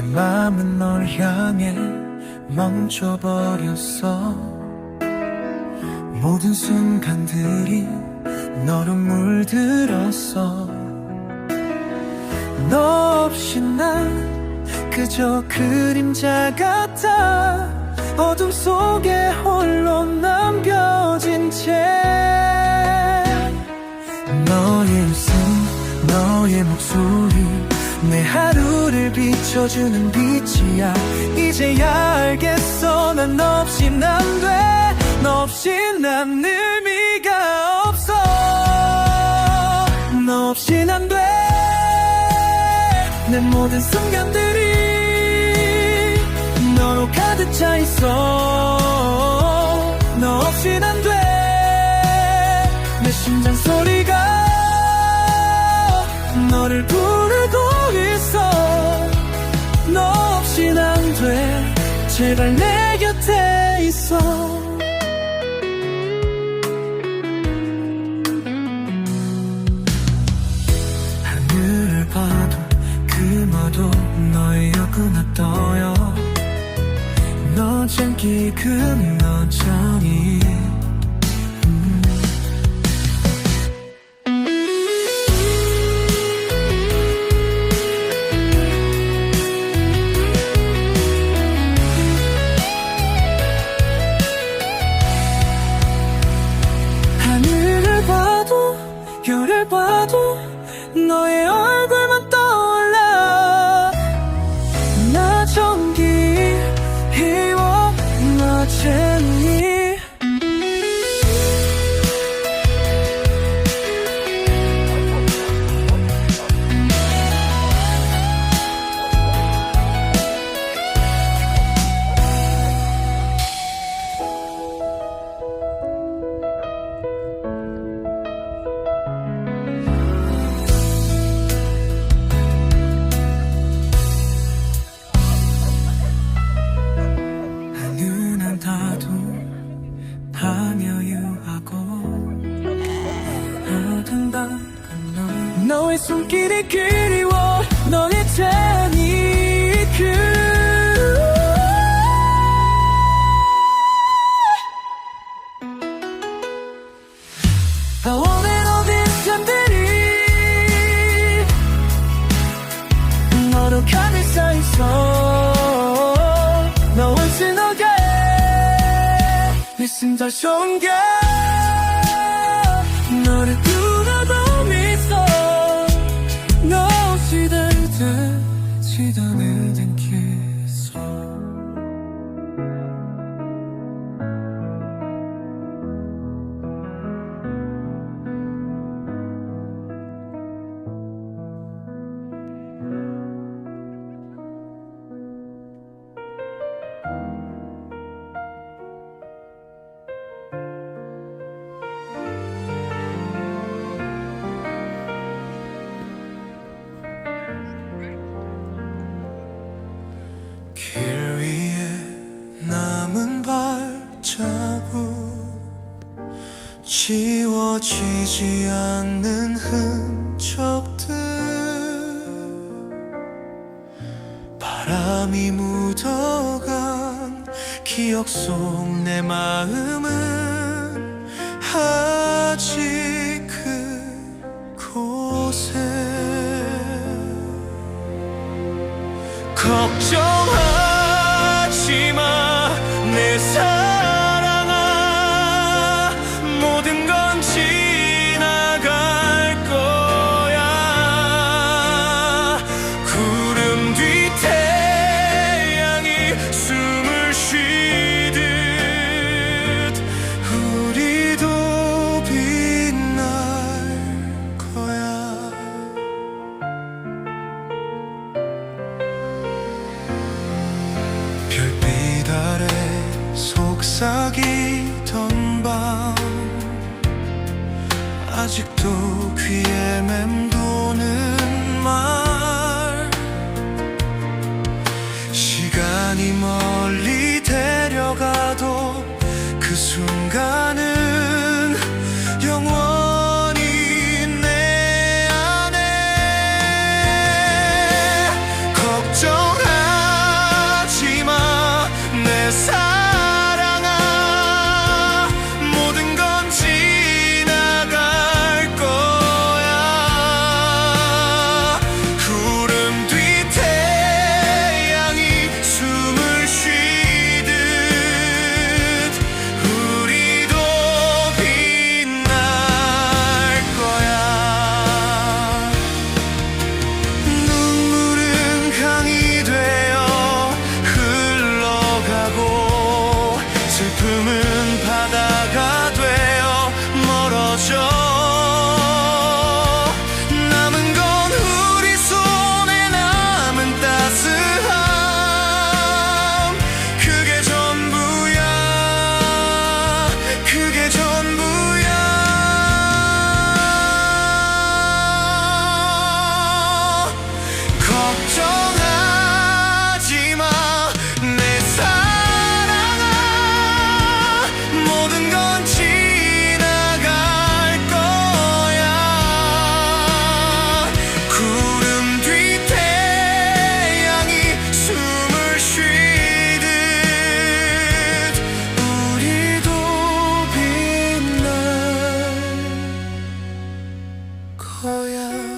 마음은 널 향해 멈춰버렸어. 모든 순간들이 너로 물들었어. 너 없이 난 그저 그림자 같아 어둠 속에 홀로 남겨진 채 너의 너의 목소리 내 하루를 비춰주는 빛이야. 이제야 알겠어. 난 너 없인 안돼너 없인 난 의미가 없어. 너 없인 안돼. 내 모든 순간들이 너로 가득 차 있어 제발 내 곁에 있어. 하늘을 봐도 그마도 너의 여구나 떠요. 너잖기 그 너잖이 너 너의 손길이 그리워 너의 잔이 그 I want 잠들이 너로 감싸 있어. 너 없이 너게. 내 심장 손가 지워지지 않는 흔적들. 바람이 묻어간 기억 속 내 마음은 아직 그곳에. 걱정하 아직도 귀에 맴도는 말. 시간이 멀 后又